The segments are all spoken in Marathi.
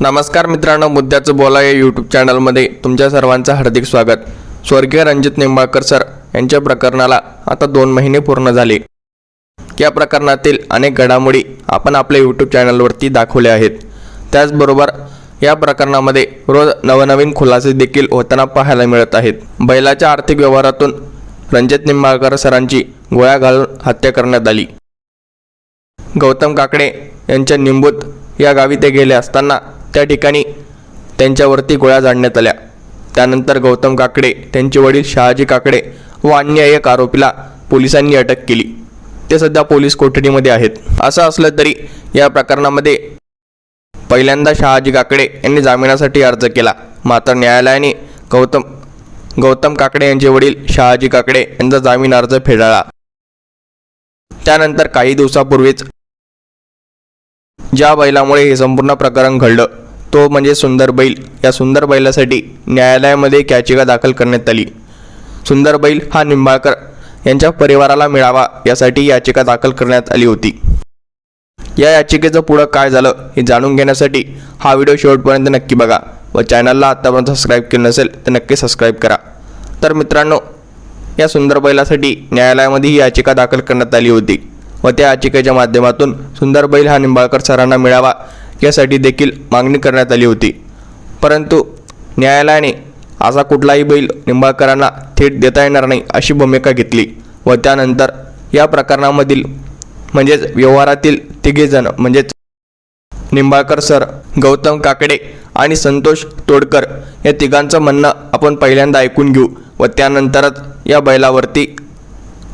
नमस्कार मित्रांनो मुद्द्याचं बोला या यूट्यूब चॅनलमध्ये तुमच्या सर्वांचं हार्दिक स्वागत. स्वर्गीय रणजित निंबाळकर सर यांच्या प्रकरणाला आता दोन महिने पूर्ण झाले. या प्रकरणातील अनेक घडामोडी आपण आपल्या यूट्यूब चॅनलवरती दाखवल्या आहेत. त्याचबरोबर या प्रकरणामध्ये रोज नवनवीन खुलासे देखील होताना पाहायला मिळत आहेत. बैलाच्या आर्थिक व्यवहारातून रणजित निंबाळकर सरांची गोळ्या घालून हत्या करण्यात आली. गौतम काकडे यांच्या निंबूत या गावी ते गेले असताना त्या ठिकाणी त्यांच्यावरती गोळ्या झाडण्यात आल्या. त्यानंतर गौतम काकडे त्यांचे वडील शहाजी काकडे व अन्य एक आरोपीला पोलिसांनी अटक केली. ते सध्या पोलीस कोठडीमध्ये आहेत. असं असलं तरी या प्रकरणामध्ये पहिल्यांदा शहाजी काकडे यांनी जामिनासाठी अर्ज केला. मात्र न्यायालयाने गौतम गौतम काकडे यांचे वडील शहाजी काकडे यांचा जामीन अर्ज फेटाळला त्यानंतर काही दिवसापूर्वीच ज्या बैलामुळे हे संपूर्ण प्रकरण घडलं तो म्हणजे सुंदर बैल. या सुंदर बैलासाठी न्यायालयामध्ये एक याचिका दाखल करण्यात आली. सुंदर बैल हा निंबाळकर यांच्या परिवाराला मिळावा यासाठी ही याचिका दाखल करण्यात आली होती. या याचिकेचं पुढं काय झालं हे जाणून घेण्यासाठी हा व्हिडिओ शेवटपर्यंत नक्की बघा व चॅनलला आत्तापर्यंत सबस्क्राईब केलं नसेल तर नक्की सबस्क्राईब करा. तर मित्रांनो या सुंदर बैलासाठी न्यायालयामध्ये ही याचिका दाखल करण्यात आली होती. व त्या याचिकेच्या माध्यमातून सुंदर बैल हा निंबाळकर सरांना मिळावा यासाठी देखील मागणी करण्यात आली होती. परंतु न्यायालयाने असा कुठलाही बैल निंबाळकरांना थेट देता येणार नाही अशी भूमिका घेतली व त्यानंतर या प्रकरणामधील म्हणजेच व्यवहारातील तिघेजण म्हणजेच निंबाळकर सर गौतम काकडे आणि संतोष तोडकर या तिघांचं म्हणणं आपण पहिल्यांदा ऐकून घेऊ व त्यानंतरच या बैलावरती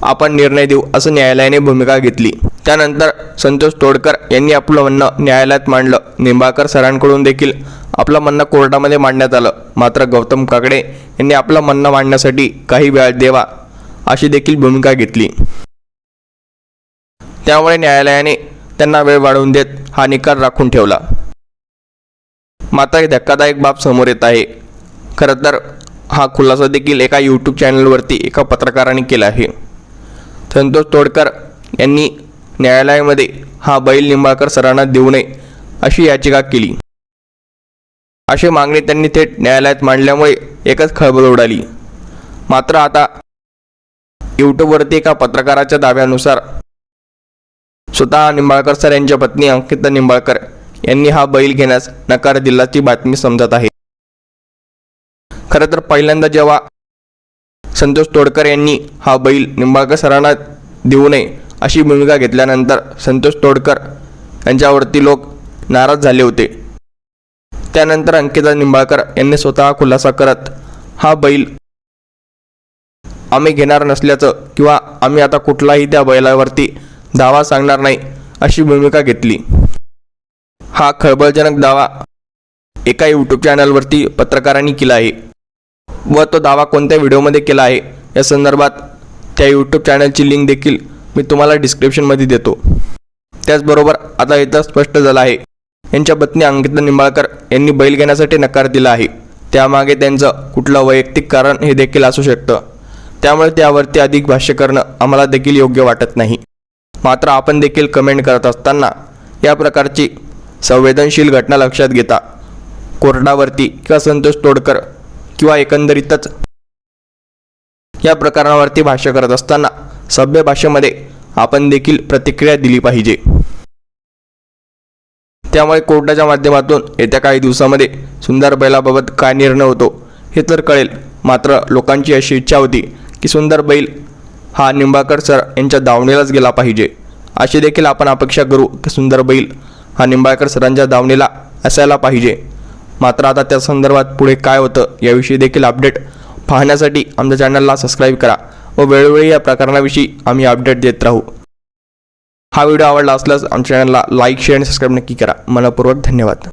आपण निर्णय देऊ असं न्यायालयाने भूमिका घेतली. त्यानंतर संतोष तोडकर यांनी आपलं म्हणणं न्यायालयात मांडलं. निंबाळकर सरांकडून देखील आपलं म्हणणं कोर्टामध्ये मांडण्यात आलं. मात्र गौतम काकडे यांनी आपलं म्हणणं मांडण्यासाठी काही वेळ द्यावा अशी देखील भूमिका घेतली. त्यामुळे न्यायालयाने त्यांना वेळ वाढवून देत हा निकाल राखून ठेवला. मात्र एक धक्कादायक बाब समोर येत आहे. खरं तर हा खुलासा देखील एका यूट्यूब चॅनलवरती एका पत्रकाराने केला आहे. संतोष तोडकर यांनी न्यायालयामध्ये हा बैल निंबाळकर सरांना देऊ नये अशी याचिका केली. अशी मागणी त्यांनी थेट न्यायालयात मांडल्यामुळे एकच खळबळ उडाली. मात्र आता यूट्यूबवरती एका पत्रकाराच्या दाव्यानुसार स्वतः निंबाळकर सर यांच्या पत्नी अंकिता निंबाळकर यांनी हा बैल घेण्यास नकार दिल्याची बातमी समजत आहे. खरं तर पहिल्यांदा जेव्हा संतोष तोडकर यांनी हा बैल निंबाळकर सरांना देऊ नये अशी भूमिका घेतल्यानंतर संतोष तोडकर यांच्यावरती लोक नाराज झाले होते. त्यानंतर अंकिता निंबाळकर यांनी स्वतः खुलासा करत हा बैल आम्ही घेणार नसल्याचं किंवा आम्ही आता कुठलाही त्या बैलावरती दावा सांगणार नाही अशी भूमिका घेतली. हा खळबळजनक दावा एका यूट्यूब चॅनलवरती पत्रकारांनी केला आहे. व तो दावा कोणत्या व्हिडिओमध्ये केला आहे या संदर्भात त्या यूट्यूब चॅनलची लिंक देखील मी तुम्हाला डिस्क्रिप्शनमध्ये देतो. त्याचबरोबर आता इथं स्पष्ट झालं आहे यांच्या पत्नी अंकिता निंबाळकर यांनी बैल घेण्यासाठी नकार दिला आहे. त्यामागे त्यांचं कुठलं वैयक्तिक कारण हे देखील असू शकतं. त्यामुळे त्यावरती अधिक भाष्य करणं आम्हाला देखील योग्य वाटत नाही. मात्र आपण देखील कमेंट करत असताना या प्रकारची संवेदनशील घटना लक्षात घेता. कोर्टावरती किंवा संतोष तोडकर किंवा एकंदरीतच या प्रकरणावरती भाष्य करत असताना सभ्य भाषेमध्ये आपण देखील प्रतिक्रिया दिली पाहिजे. त्यामुळे कोर्टाच्या माध्यमातून येत्या काही दिवसामध्ये सुंदर बैलाबाबत काय निर्णय होतो हे तर कळेल. मात्र लोकांची अशी इच्छा होती की सुंदर बैल हा निंबाळकर सर यांच्या दावणीलाच गेला पाहिजे. अशी देखील आपण अपेक्षा करू की सुंदर बैल हा निंबाळकर सरांच्या दावणीला असायला पाहिजे. मात्र आता त्या संदर्भात पुढे काय होतं याविषयी देखील अपडेट पाहण्यासाठी आमच्या चॅनलला सबस्क्राईब करा व वेळोवेळी या प्रकरणाविषयी आम्ही अपडेट देत राहू. हा व्हिडिओ आवडला असल्यास आमच्या चॅनलला लाईक शेअर आणि सबस्क्राईब नक्की करा. मनपूर्वक धन्यवाद.